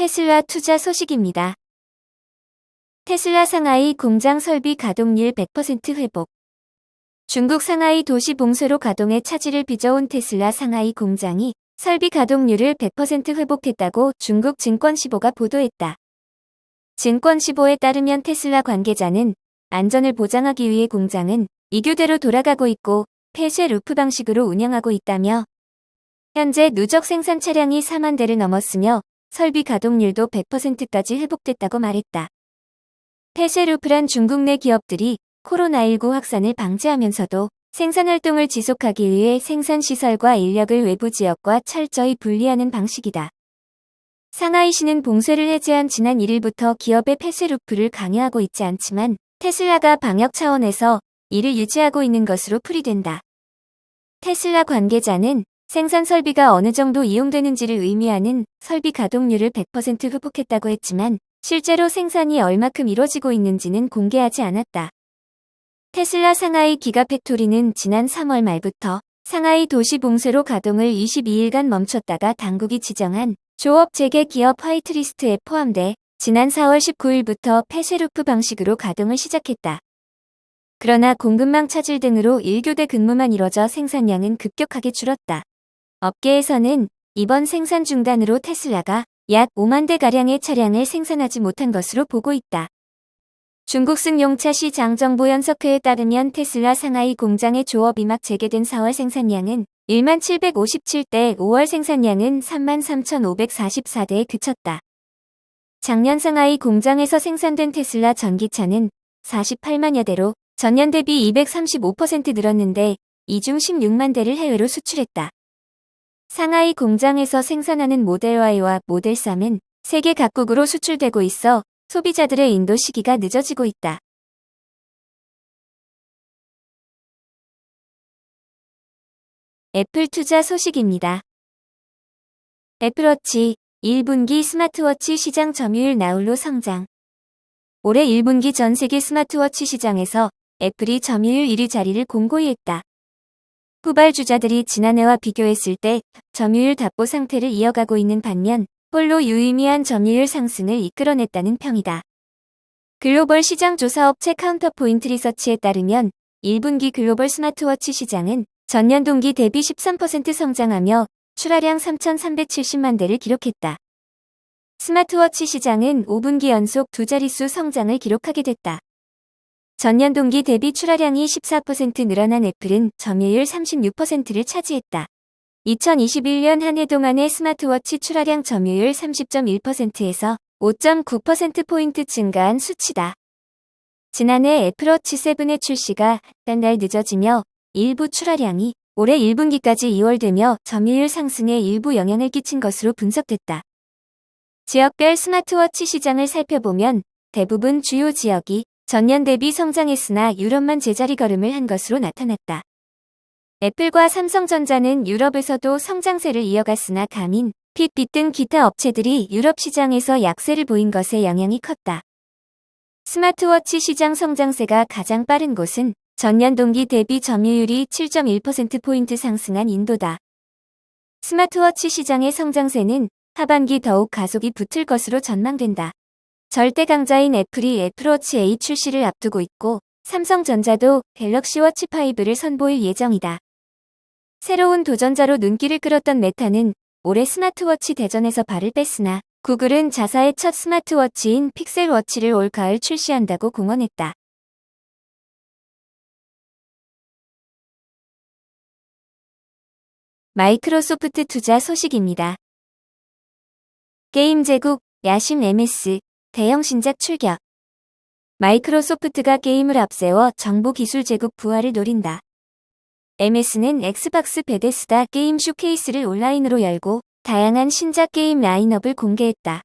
테슬라 투자 소식입니다. 테슬라 상하이 공장 설비 가동률 100% 회복. 중국 상하이 도시 봉쇄로 가동에 차질을 빚어온 테슬라 상하이 공장이 설비 가동률을 100% 회복했다고 중국 증권시보가 보도했다. 증권시보에 따르면 테슬라 관계자는 안전을 보장하기 위해 공장은 이교대로 돌아가고 있고 폐쇄 루프 방식으로 운영하고 있다며 현재 누적 생산 차량이 4만 대를 넘었으며 설비 가동률도 100%까지 회복됐다고 말했다. 폐쇄 루프란 중국 내 기업들이 코로나19 확산을 방지하면서도 생산 활동을 지속하기 위해 생산 시설과 인력을 외부 지역과 철저히 분리하는 방식이다. 상하이시는 봉쇄를 해제한 지난 1일부터 기업의 폐쇄 루프를 강요하고 있지 않지만 테슬라가 방역 차원에서 이를 유지하고 있는 것으로 풀이된다. 테슬라 관계자는 생산 설비가 어느 정도 이용되는지를 의미하는 설비 가동률을 100% 회복했다고 했지만 실제로 생산이 얼마큼 이뤄지고 있는지는 공개하지 않았다. 테슬라 상하이 기가팩토리는 지난 3월 말부터 상하이 도시 봉쇄로 가동을 22일간 멈췄다가 당국이 지정한 조업 재개 기업 화이트리스트에 포함돼 지난 4월 19일부터 폐쇄루프 방식으로 가동을 시작했다. 그러나 공급망 차질 등으로 1교대 근무만 이뤄져 생산량은 급격하게 줄었다. 업계에서는 이번 생산 중단으로 테슬라가 약 5만 대가량의 차량을 생산하지 못한 것으로 보고 있다. 중국 승 용차 시 장 정보 연석회에 따르면 테슬라 상하이 공장의 조업이 막 재개된 4월 생산량은 1만 757대, 5월 생산량은 3만 3,544대에 그쳤다. 작년 상하이 공장에서 생산된 테슬라 전기차는 48만여 대로 전년 대비 235% 늘었는데 이 중 16만 대를 해외로 수출했다. 상하이 공장에서 생산하는 모델 Y와 모델 3은 세계 각국으로 수출되고 있어 소비자들의 인도 시기가 늦어지고 있다. 애플 투자 소식입니다. 애플워치 1분기 스마트워치 시장 점유율 나홀로 성장. 올해 1분기 전 세계 스마트워치 시장에서 애플이 점유율 1위 자리를 공고히 했다. 후발주자들이 지난해와 비교했을 때 점유율 답보 상태를 이어가고 있는 반면 홀로 유의미한 점유율 상승을 이끌어냈다는 평이다. 글로벌 시장 조사 업체 카운터포인트 리서치에 따르면 1분기 글로벌 스마트워치 시장은 전년 동기 대비 13% 성장하며 출하량 3,370만 대를 기록했다. 스마트워치 시장은 5분기 연속 두 자릿수 성장을 기록하게 됐다. 전년 동기 대비 출하량이 14% 늘어난 애플은 점유율 36%를 차지했다. 2021년 한 해 동안의 스마트워치 출하량 점유율 30.1%에서 5.9%포인트 증가한 수치다. 지난해 애플워치 7의 출시가 한달 늦어지며 일부 출하량이 올해 1분기까지 2월되며 점유율 상승에 일부 영향을 끼친 것으로 분석됐다. 지역별 스마트워치 시장을 살펴보면 대부분 주요 지역이 전년 대비 성장했으나 유럽만 제자리 걸음을 한 것으로 나타났다. 애플과 삼성전자는 유럽에서도 성장세를 이어갔으나 가민, 핏빛 등 기타 업체들이 유럽 시장에서 약세를 보인 것에 영향이 컸다. 스마트워치 시장 성장세가 가장 빠른 곳은 전년 동기 대비 점유율이 7.1%포인트 상승한 인도다. 스마트워치 시장의 성장세는 하반기 더욱 가속이 붙을 것으로 전망된다. 절대 강자인 애플이 애플워치 A 출시를 앞두고 있고 삼성전자도 갤럭시 워치 5를 선보일 예정이다. 새로운 도전자로 눈길을 끌었던 메타는 올해 스마트워치 대전에서 발을 뺐으나 구글은 자사의 첫 스마트워치인 픽셀워치를 올 가을 출시한다고 공언했다. 마이크로소프트 투자 소식입니다. 게임 제국 야심 MS 대형 신작 출격. 마이크로소프트가 게임을 앞세워 정보 기술 제국 부활을 노린다. MS는 엑스박스 베데스다 게임 쇼케이스를 온라인으로 열고 다양한 신작 게임 라인업을 공개했다.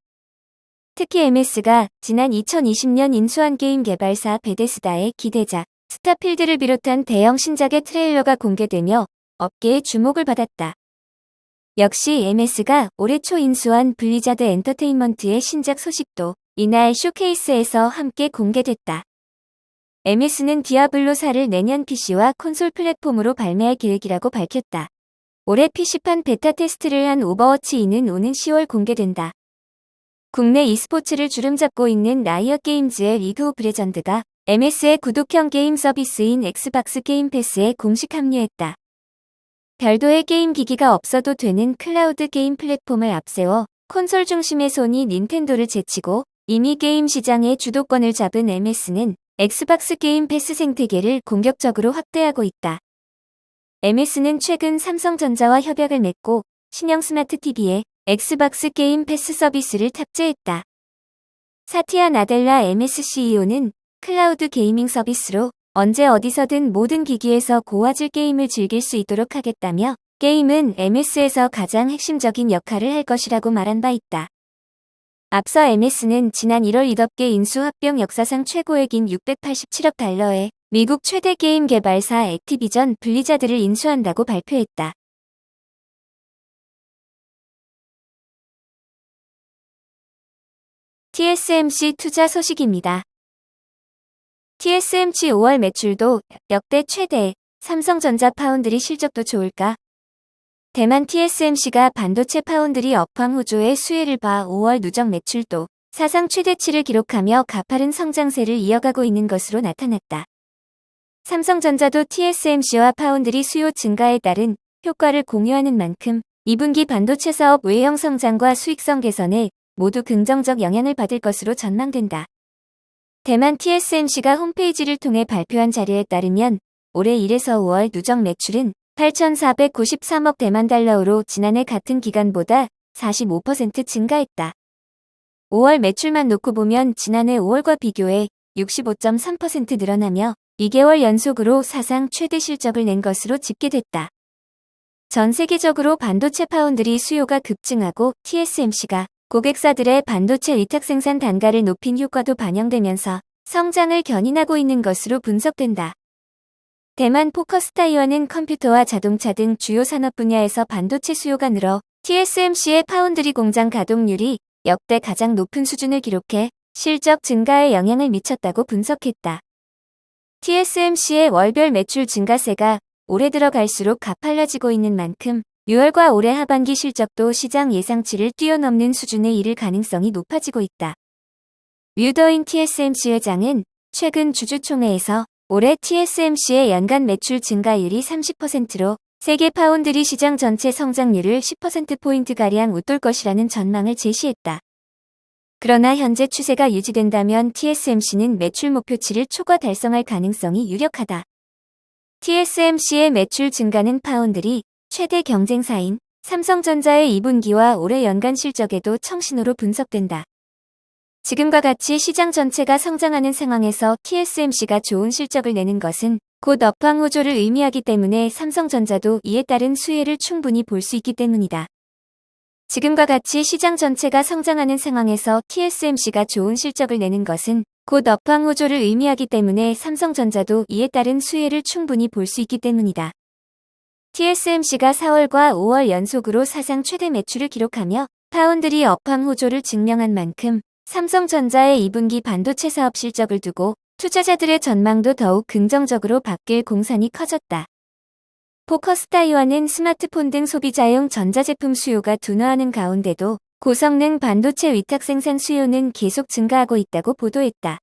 특히 MS가 지난 2020년 인수한 게임 개발사 베데스다의 기대작 스타필드를 비롯한 대형 신작의 트레일러가 공개되며 업계의 주목을 받았다. 역시 MS가 올해 초 인수한 블리자드 엔터테인먼트의 신작 소식도 이날 쇼케이스에서 함께 공개됐다. MS는 디아블로4를 내년 PC와 콘솔 플랫폼으로 발매할 계획이라고 밝혔다. 올해 PC판 베타 테스트를 한 오버워치 2는 오는 10월 공개된다. 국내 e스포츠를 주름잡고 있는 라이엇 게임즈의 리그 오브 레전드가 MS의 구독형 게임 서비스인 엑스박스 게임 패스에 공식 합류했다. 별도의 게임 기기가 없어도 되는 클라우드 게임 플랫폼을 앞세워 콘솔 중심의 손이 닌텐도를 제치고 이미 게임 시장의 주도권을 잡은 MS는 엑스박스 게임 패스 생태계를 공격적으로 확대하고 있다. MS는 최근 삼성전자와 협약을 맺고 신형 스마트 TV에 엑스박스 게임 패스 서비스를 탑재했다. 사티아 나델라 MS CEO는 클라우드 게이밍 서비스로 언제 어디서든 모든 기기에서 고화질 게임을 즐길 수 있도록 하겠다며 게임은 MS에서 가장 핵심적인 역할을 할 것이라고 말한 바 있다. 앞서 MS는 지난 1월 이덥게 인수 합병 역사상 최고액 인 687억 달러의 미국 최대 게임 개발사 액티비전 블리자드를 인수한다고 발표했다. TSMC 투자 소식입니다. TSMC 5월 매출도 역대 최대, 삼성전자 파운드리 실적도 좋을까? 대만 TSMC가 반도체 파운드리 업황 호조의 수혜를 봐 5월 누적 매출도 사상 최대치를 기록하며 가파른 성장세를 이어가고 있는 것으로 나타났다. 삼성전자도 TSMC와 파운드리 수요 증가에 따른 효과를 공유하는 만큼 2분기 반도체 사업 외형 성장과 수익성 개선에 모두 긍정적 영향을 받을 것으로 전망된다. 대만 TSMC가 홈페이지를 통해 발표한 자료에 따르면 올해 1에서 5월 누적 매출은 8,493억 대만 달러로 지난해 같은 기간보다 45% 증가했다. 5월 매출만 놓고 보면 지난해 5월과 비교해 65.3% 늘어나며 2개월 연속으로 사상 최대 실적을 낸 것으로 집계됐다. 전 세계적으로 반도체 파운드리 수요가 급증하고 TSMC가 고객사들의 반도체 위탁 생산 단가를 높인 효과도 반영되면서 성장을 견인하고 있는 것으로 분석된다. 대만 포커스 타이어는 컴퓨터와 자동차 등 주요 산업 분야에서 반도체 수요가 늘어 TSMC의 파운드리 공장 가동률이 역대 가장 높은 수준을 기록해 실적 증가에 영향을 미쳤다고 분석했다. TSMC의 월별 매출 증가세가 올해 들어갈수록 가팔라지고 있는 만큼 6월과 올해 하반기 실적도 시장 예상치를 뛰어넘는 수준에 이를 가능성이 높아지고 있다. 뮤더인 TSMC 회장은 최근 주주총회에서 올해 TSMC의 연간 매출 증가율이 30%로 세계 파운드리 시장 전체 성장률을 10%포인트가량 웃돌 것이라는 전망을 제시했다. 그러나 현재 추세가 유지된다면 TSMC는 매출 목표치를 초과 달성할 가능성이 유력하다. TSMC의 매출 증가는 파운드리 최대 경쟁사인 삼성전자의 2분기와 올해 연간 실적에도 청신호로 분석된다. 지금과 같이 시장 전체가 성장하는 상황에서 TSMC가 좋은 실적을 내는 것은 곧 업황 호조를 의미하기 때문에 삼성전자도 이에 따른 수혜를 충분히 볼 수 있기 때문이다. 지금과 같이 시장 전체가 성장하는 상황에서 TSMC가 좋은 실적을 내는 것은 곧 업황 호조를 의미하기 때문에 삼성전자도 이에 따른 수혜를 충분히 볼 수 있기 때문이다. TSMC가 4월과 5월 연속으로 사상 최대 매출을 기록하며 파운드리 업황 호조를 증명한 만큼 삼성전자의 2분기 반도체 사업 실적을 두고 투자자들의 전망도 더욱 긍정적으로 바뀔 공산이 커졌다. 포커스 타이완은 스마트폰 등 소비자용 전자제품 수요가 둔화하는 가운데도 고성능 반도체 위탁 생산 수요는 계속 증가하고 있다고 보도했다.